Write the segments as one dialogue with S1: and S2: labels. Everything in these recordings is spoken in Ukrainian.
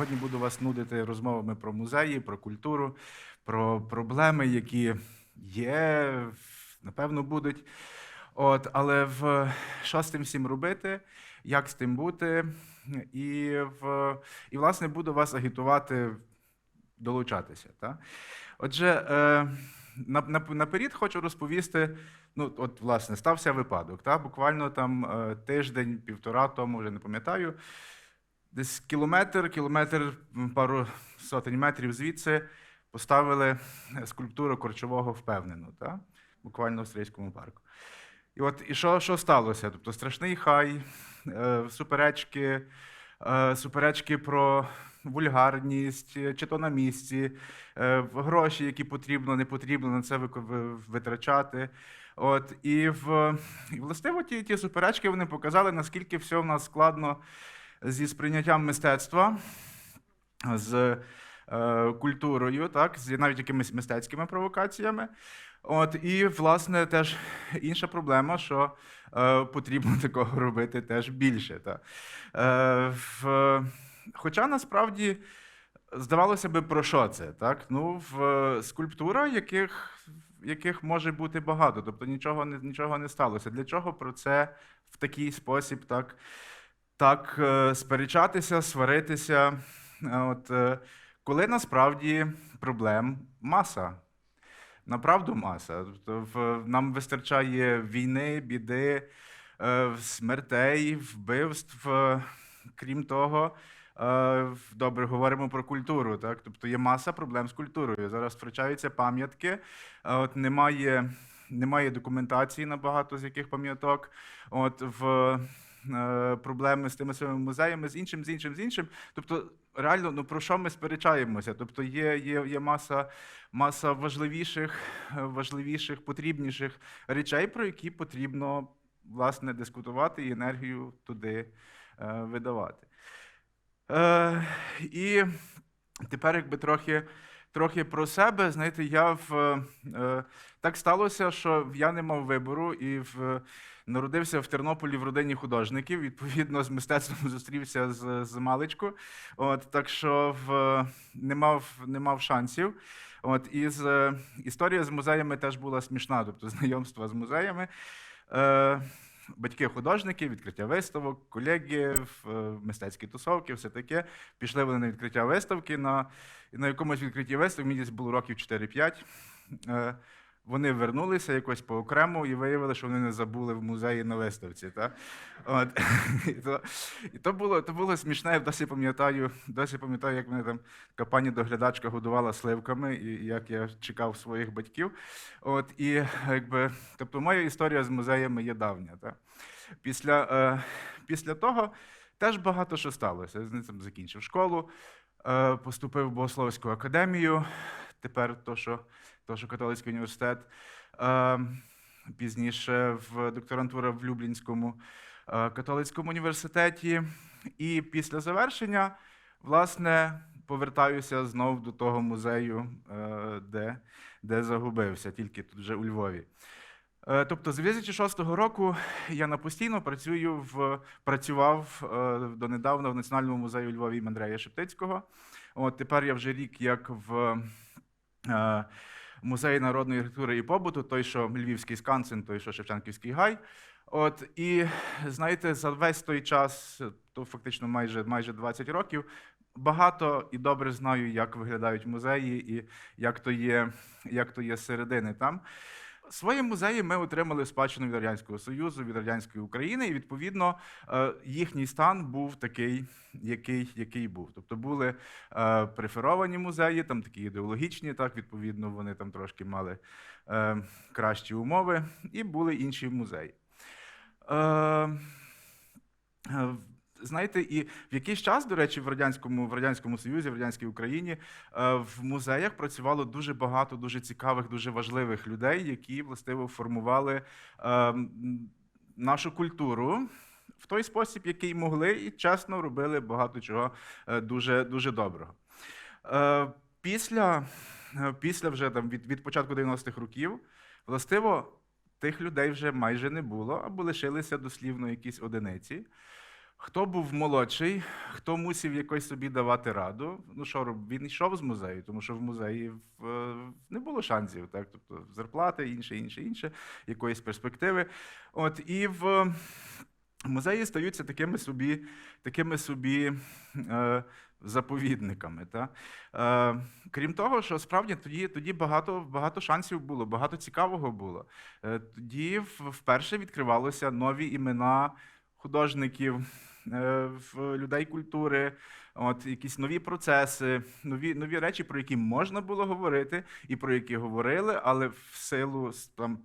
S1: сьогодні буду вас нудити розмовами про музеї, про культуру, про проблеми, які є, напевно, будуть. От, але в що з тим всім робити, як з тим бути, і, в, і власне, буду вас агітувати долучатися. Та? Отже, е, на, на, наперед хочу розповісти. Ну, от, власне, стався випадок. Та? Буквально там е, тиждень, півтора тому, вже не пам'ятаю. Десь кілометр, кілометр, пару сотень метрів звідси поставили скульптуру корчового впевнену, та? буквально в австрійському парку. І от і що, що сталося? Тобто страшний хай, е, суперечки, е, суперечки про вульгарність, е, чи то на місці, гроші, які потрібно, не потрібно на це витрачати. От, і, в, і властиво ті, ті суперечки вони показали, наскільки все в нас складно зі сприйняттям мистецтва, з е, культурою, так, з навіть якимись мистецькими провокаціями. От, і, власне, теж інша проблема, що е, потрібно такого робити теж більше. Та. Е, в, хоча насправді здавалося би, про що це? Так? Ну, в, скульптура, яких, яких може бути багато, тобто нічого нічого не сталося. Для чого про це в такий спосіб так, так е, сперечатися, сваритися? Е, От, е, коли насправді проблем маса. Направду маса. Тобто нам вистачає війни, біди, смертей, вбивств. Крім того, добре, говоримо про культуру. Так? Тобто є маса проблем з культурою. Зараз втрачаються пам'ятки, от немає, немає документації на багато з яких пам'яток. От в проблеми з тими своїми музеями, з іншим, з іншим, з іншим. Тобто, реально, ну про що ми сперечаємося? Тобто є, є, є маса, маса важливіших, е, важливіших, потрібніших речей, про які потрібно власне дискутувати і енергію туди е, видавати. Е, і тепер, якби трохи. Трохи про себе, знаєте, я в е, так сталося, що я не мав вибору і в народився в Тернополі в родині художників. Відповідно, з мистецтвом зустрівся з, з маличку. От так що в не мав, не мав шансів. От і з історія з музеями теж була смішна, тобто знайомства з музеями. Е, Батьки художники, відкриття виставок, колеги, е, мистецькі тусовки, все таке. Пішли вони на відкриття виставки. На, на якомусь відкритті виставки, мені десь було років 4-5. Вони вернулися якось по окремо і виявили, що вони не забули в музеї на виставці. Та? От. І, то, і то, було, то було смішне, я досі пам'ятаю, досі пам'ятаю, як мене там така пані доглядачка годувала сливками, і як я чекав своїх батьків. От, і, якби, тобто моя історія з музеями є давня. Та? Після, е, після того теж багато що сталося. Я там закінчив школу, е, поступив в Богословську академію, тепер то, що, що католицький університет. Е, пізніше в докторантура в Люблінському е, католицькому університеті. І після завершення, власне, повертаюся знов до того музею, е, де, де загубився, тільки тут вже у Львові. Е, Тобто, з 2006 року я на постійно працюю в працював е, донедавна в Національному музеї у Львові імені Андрея Шептицького. От тепер я вже рік як в музеї народної архітектури і побуту, той, що Львівський скансен, той, що Шевченківський гай. От і знаєте, за весь той час, то фактично майже майже 20 років, багато і добре знаю, як виглядають музеї і як то є, як то є середини там. Свої музеї ми отримали спадщину від Радянського Союзу, від Радянської України, і відповідно е, їхній стан був такий, який, який був. Тобто були е, преферовані музеї, там такі ідеологічні, так, відповідно, вони там трошки мали е, кращі умови, і були інші музеї. Знаєте, і в якийсь час, до речі, в радянському в радянському Союзі, в радянській Україні е, в музеях працювало дуже багато дуже цікавих, дуже важливих людей, які властиво формували е, нашу культуру в той спосіб, який могли, і чесно робили багато чого е, дуже дуже доброго. Е, Після, після вже там від, від початку 90-х років, властиво, тих людей вже майже не було, або лишилися дослівно якісь одиниці. Хто був молодший, хто мусив якось собі давати раду, ну що він йшов з музею, тому що в музеї е, не було шансів, так? Тобто зарплати, інше, інше, інше, якоїсь перспективи. От, і в музеї стаються такими собі, такими собі е, заповідниками. Та? Е, крім того, що справді тоді, тоді багато, багато шансів було, багато цікавого було. Е, тоді вперше відкривалися нові імена художників, в людей культури, от, якісь нові процеси, нові, нові речі, про які можна було говорити, і про які говорили, але в силу там,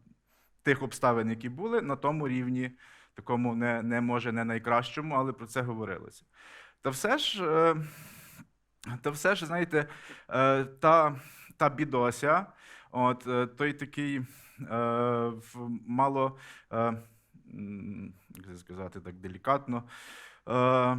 S1: тих обставин, які були, на тому рівні, такому не, не може не найкращому, але про це говорилося. Та все ж, е, та все ж, знаєте, е, та, та бідося, от, е, той такий е, мало, е, як сказати так делікатно, е,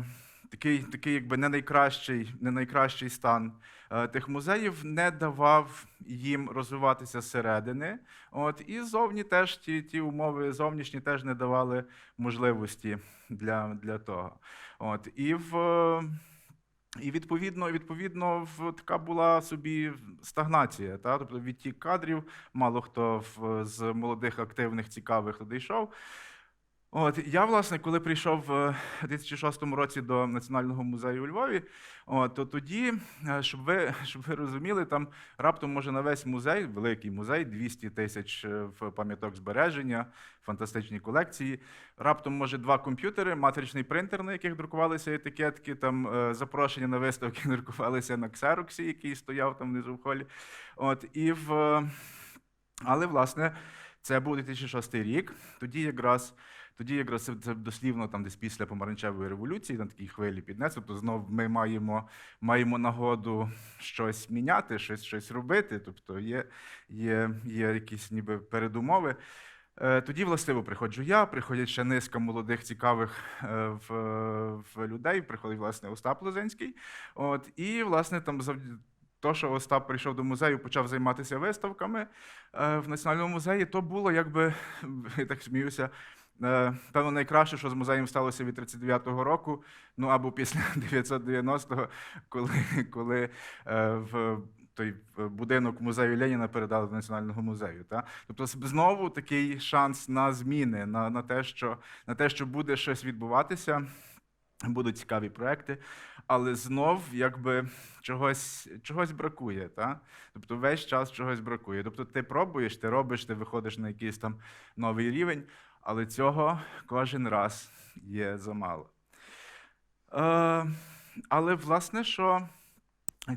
S1: такий, такий якби не найкращий, не найкращий стан е, тих музеїв не давав їм розвиватися зсередини. От, і зовні теж ті, ті умови зовнішні теж не давали можливості для, для того. От, і в, і відповідно, відповідно, така була собі стагнація. Та? Тобто відтік кадрів, мало хто з молодих, активних, цікавих туди йшов. От я, власне, коли прийшов в 2006 році до Національного музею у Львові, от, то тоді, е, щоб ви, щоб ви розуміли, там раптом може на весь музей, великий музей, 200 тисяч е, в пам'яток збереження, фантастичні колекції. Раптом може два комп'ютери, матричний принтер, на яких друкувалися етикетки, там е, запрошення на виставки друкувалися на ксероксі, який стояв там внизу в холі. От, і в... Але, власне, це був 2006 рік. Тоді якраз тоді якраз це, дослівно там десь після помаранчевої революції, на такій хвилі піднесли. Тобто знов ми маємо, маємо нагоду щось міняти, щось, щось робити. Тобто є, є, є якісь ніби передумови. Е, Тоді, властиво, приходжу я, приходять ще низка молодих, цікавих е, в, в людей. Приходить, власне, Остап Лозинський. От, і, власне, там завдяки то, що Остап прийшов до музею, почав займатися виставками е, в Національному музеї, то було якби, я так сміюся, е, певно, найкраще, що з музеєм сталося від 39-го року, ну або після 990-го, коли, коли е, в той будинок музею Леніна передали до Національного музею. Та? Тобто знову такий шанс на зміни, на, на, те, що, на те, що буде щось відбуватися. Будуть цікаві проекти, але знов якби чогось, чогось бракує. Та? Тобто весь час чогось бракує. Тобто ти пробуєш, ти робиш, ти виходиш на якийсь там новий рівень, але цього кожен раз є замало. Е, але власне, що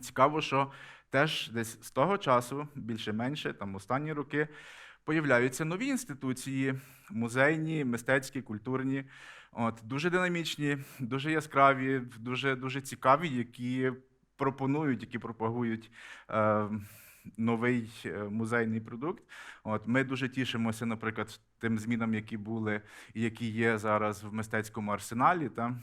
S1: цікаво, що теж десь з того часу, більше-менше, там останні роки, появляються нові інституції, музейні, мистецькі, культурні, от, дуже динамічні, дуже яскраві, дуже, дуже цікаві, які пропонують, які пропагують е, новий е, музейний продукт. От, ми дуже тішимося, наприклад, тим змінам, які були і які є зараз в мистецькому арсеналі. Та?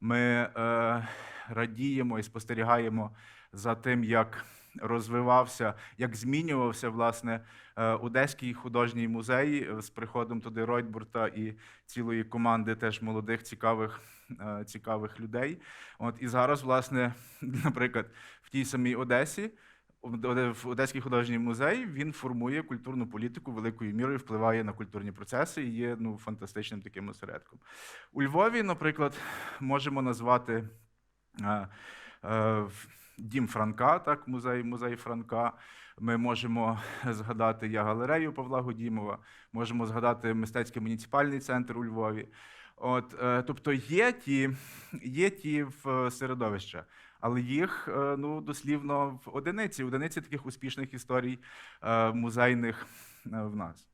S1: Ми е, радіємо і спостерігаємо за тим, як розвивався, як змінювався власне е, Одеський художній музей е, з приходом туди Ройтбурта і цілої команди теж молодих цікавих, е, цікавих людей. От і зараз, власне, наприклад, в тій самій Одесі. в Одеський художній музей він формує культурну політику великою мірою, впливає на культурні процеси і є ну, фантастичним таким осередком. У Львові, наприклад, можемо назвати е, е, Дім Франка, так, музей, музей Франка. Ми можемо згадати я галерею Павла Годімова, можемо згадати мистецький муніципальний центр у Львові. От, е, тобто є ті, є ті в середовища, але їх е, ну, дослівно в одиниці, одиниці таких успішних історій е, музейних е, в нас.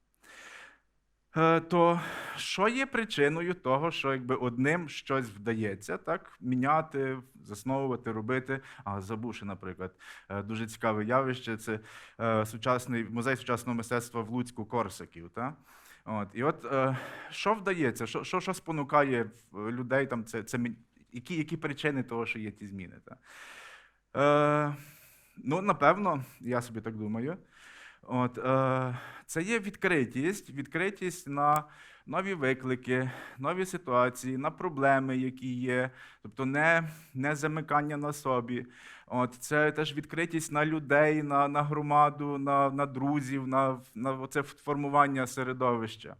S1: Е, То що є причиною того, що якби одним щось вдається, так міняти, засновувати, робити? А забувши, наприклад, е, дуже цікаве явище це е, сучасний музей сучасного мистецтва в Луцьку Корсаків. Та? От, і от що вдається, що, що, що спонукає людей там це, це які, які причини того, що є ті зміни? Та? Е, ну, напевно, я собі так думаю. От, е, це є відкритість, відкритість на нові виклики, нові ситуації, на проблеми, які є, тобто не, не замикання на собі. От, це теж відкритість на людей, на, на громаду, на, на друзів, на, на це формування середовища.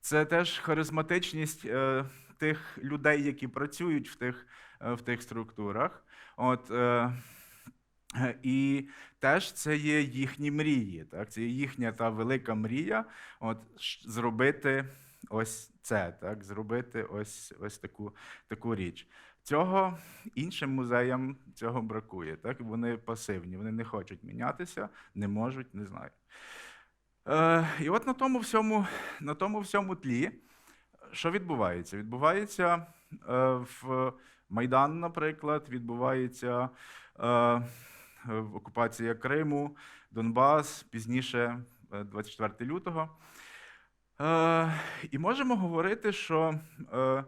S1: Це теж харизматичність е, тих людей, які працюють в тих, е, в тих структурах. От, е, і теж це є їхні мрії. Так? Це є їхня та велика мрія от, зробити ось це, так? зробити ось, ось таку, таку річ. Цього іншим музеям цього бракує. Так? Вони пасивні, вони не хочуть мінятися, не можуть, не знаю. Е, і от на тому всьому, на тому всьому тлі, що відбувається? Відбувається е, в Майдан, наприклад, відбувається е, окупація Криму, Донбас, пізніше е, 24 лютого. Е, і можемо говорити, що е,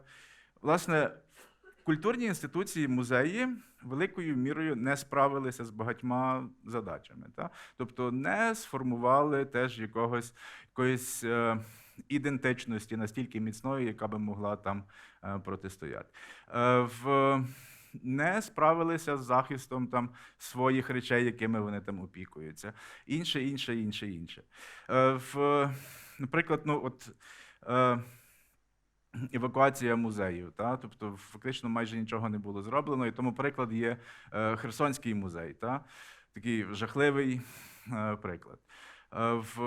S1: власне культурні інституції, музеї великою мірою не справилися з багатьма задачами. Та? Тобто не сформували теж якогось, якоїсь е, ідентичності настільки міцної, яка би могла там е, протистояти. Е, в, не справилися з захистом там своїх речей, якими вони там опікуються. Інше, інше, інше, інше. Е, в, наприклад, ну от. Е, евакуація музеїв. Та? Тобто, фактично майже нічого не було зроблено. І тому приклад є е, Херсонський музей. Та? Такий жахливий приклад. В,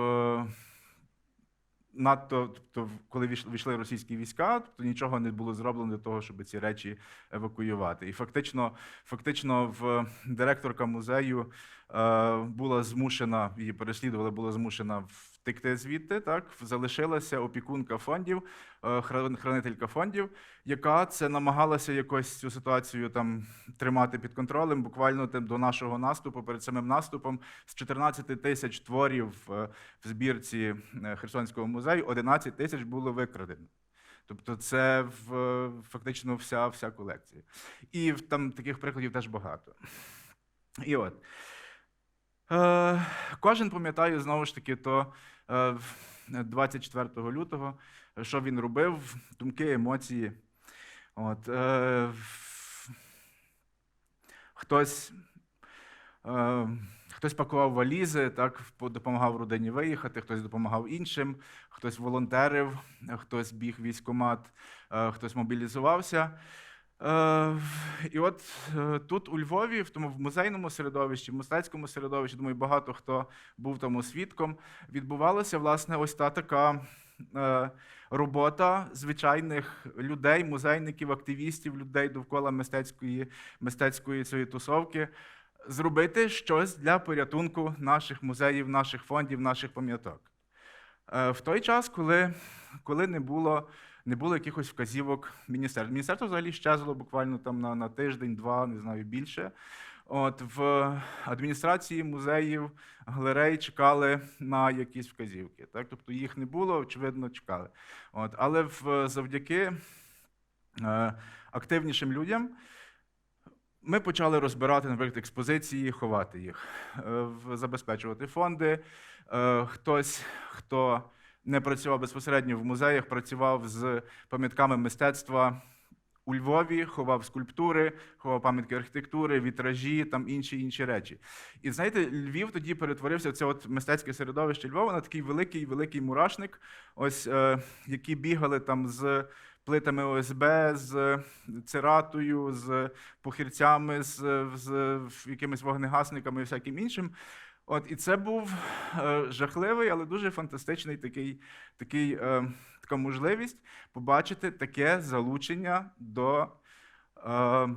S1: надто, тобто, в- коли війш- війшли російські війська, тобто нічого не було зроблено для того, щоб ці речі евакуювати. І фактично, фактично в директорка музею е, була змушена, її переслідували, була змушена втекти звідти. Так залишилася опікунка фондів, е, хранителька фондів, яка це намагалася якось цю ситуацію там тримати під контролем. Буквально там, до нашого наступу, перед самим наступом, з 14 тисяч творів е, в збірці е, Херсонського музею 11 тисяч було викрадено. Тобто це в, фактично вся, вся колекція. І там таких прикладів теж багато. І от. Е, кожен пам'ятає знову ж таки то 24 лютого, е, що він робив, думки, емоції. От, е, хтось, е, хтось пакував валізи, так, допомагав родині виїхати, хтось допомагав іншим, хтось волонтерив, е, хтось біг в військкомат, е, хтось мобілізувався. Е, і от е, тут у Львові, в тому в музейному середовищі, в мистецькому середовищі, думаю, багато хто був тому свідком, відбувалася власне ось та така е, робота звичайних людей, музейників, активістів, людей довкола мистецької, мистецької цієї тусовки, зробити щось для порятунку наших музеїв, наших фондів, наших пам'яток. В той час, коли, коли не було не було якихось вказівок міністерства. Міністерство взагалі щезло буквально там на, на тиждень, два, не знаю, більше. От в адміністрації музеїв, галерей чекали на якісь вказівки. Так? Тобто їх не було, очевидно, чекали. От, але в, завдяки е, активнішим людям ми почали розбирати, наприклад, експозиції, ховати їх, е, забезпечувати фонди. Е, Хтось, хто не працював безпосередньо в музеях, працював з пам'ятками мистецтва у Львові, ховав скульптури, ховав пам'ятки архітектури, вітражі, там інші інші речі. І знаєте, Львів тоді перетворився в це от мистецьке середовище Львова на такий великий великий мурашник, ось е, які бігали там з. Плитами ОСБ, з циратою, з похирцями, з, з якимись вогнегасниками і всяким іншим. От, і це був е, жахливий, але дуже фантастичний такий, такий, е, така можливість побачити таке залучення до, е,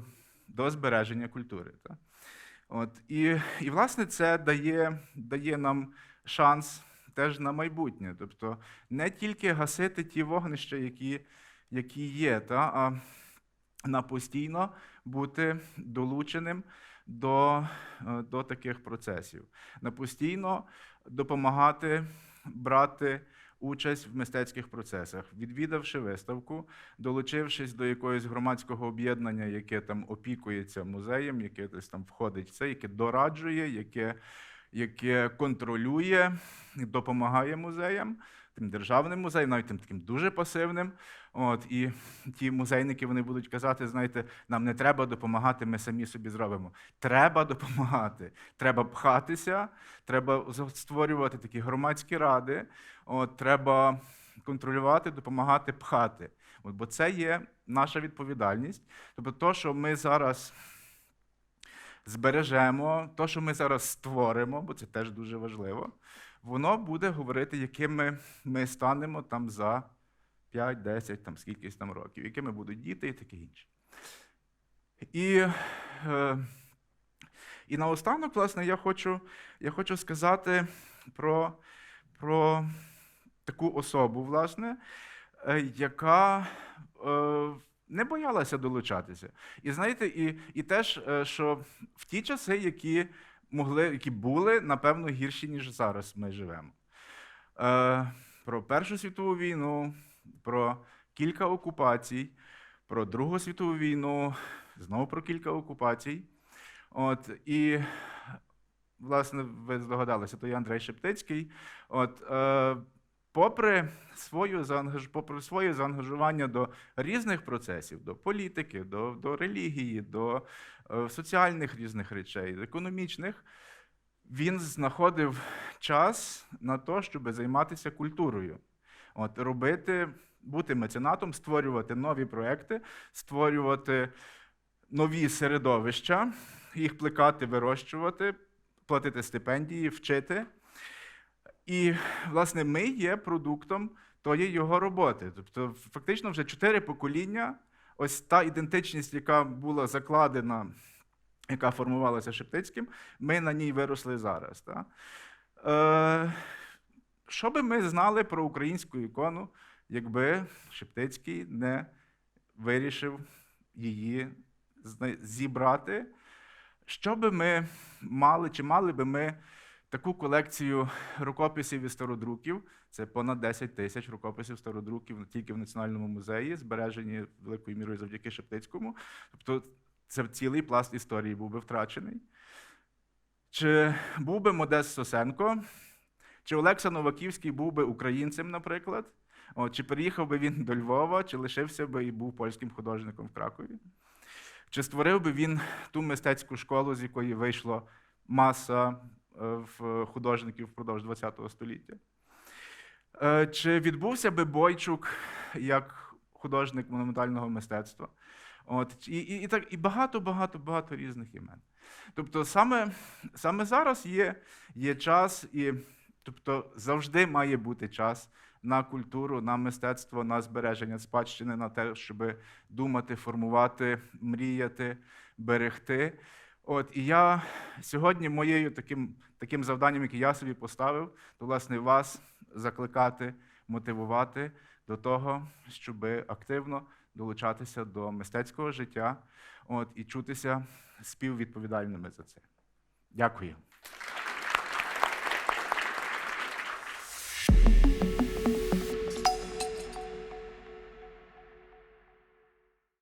S1: до збереження культури. Та? От, і, і, власне, це дає, дає нам шанс теж на майбутнє. Тобто не тільки гасити ті вогнища, які, які є, та, а на постійно бути долученим до, е, до таких процесів, на постійно допомагати брати участь в мистецьких процесах, відвідавши виставку, долучившись до якогось громадського об'єднання, яке там опікується музеєм, яке десь там входить в це, яке дораджує, яке, яке контролює, допомагає музеям, тим державним музеям, навіть тим таким дуже пасивним. От, і ті музейники вони будуть казати: знаєте, нам не треба допомагати, ми самі собі зробимо. Треба допомагати, треба пхатися, треба створювати такі громадські ради, от, треба контролювати, допомагати пхати. От, бо це є наша відповідальність. Тобто, то, що ми зараз збережемо, то, що ми зараз створимо, бо це теж дуже важливо, воно буде говорити, якими ми станемо там за 5, 10, там скількись там років, якими будуть діти і таке інше. І, е, і наостанок, власне, я хочу, я хочу сказати про, про таку особу, власне, е, яка е, не боялася долучатися. І знаєте, і, і теж, що в ті часи, які могли, які були, напевно, гірші, ніж зараз ми живемо. Е, Про Першу світову війну, про кілька окупацій, про Другу світову війну, знову про кілька окупацій. От, і, власне, ви здогадалися, то є Андрей Шептицький. От, е, попри, свою попри своє заангажування до різних процесів, до політики, до, до релігії, до е, соціальних різних речей, економічних, він знаходив час на те, щоб займатися культурою. От, робити, бути меценатом, створювати нові проекти, створювати нові середовища, їх плекати, вирощувати, платити стипендії, вчити. І, власне, ми є продуктом тої його роботи. Тобто, фактично, вже чотири покоління, ось та ідентичність, яка була закладена, яка формувалася Шептицьким, ми на ній виросли зараз. Так? Е, що би ми знали про українську ікону, якби Шептицький не вирішив її зібрати? Що би ми мали, чи мали би ми таку колекцію рукописів і стародруків? Це понад 10 тисяч рукописів стародруків тільки в Національному музеї, збережені великою мірою завдяки Шептицькому. Тобто це цілий пласт історії був би втрачений. Чи був би Модест Сосенко, чи Олекса Новаківський був би українцем, наприклад? От, чи переїхав би він до Львова, чи лишився би і був польським художником в Кракові? Чи створив би він ту мистецьку школу, з якої вийшла маса в художників впродовж ХХ століття? Е, Чи відбувся би Бойчук як художник монументального мистецтва? От, і, і, і, так, і багато, багато, багато різних імен. Тобто, саме, саме зараз є, є час, і тобто, завжди має бути час на культуру, на мистецтво, на збереження спадщини, на те, щоб думати, формувати, мріяти, берегти. От, і я сьогодні моєю таким, таким завданням, яке я собі поставив, то власне вас закликати, мотивувати до того, щоб активно долучатися до мистецького життя от, і чутися співвідповідальними за це. Дякую.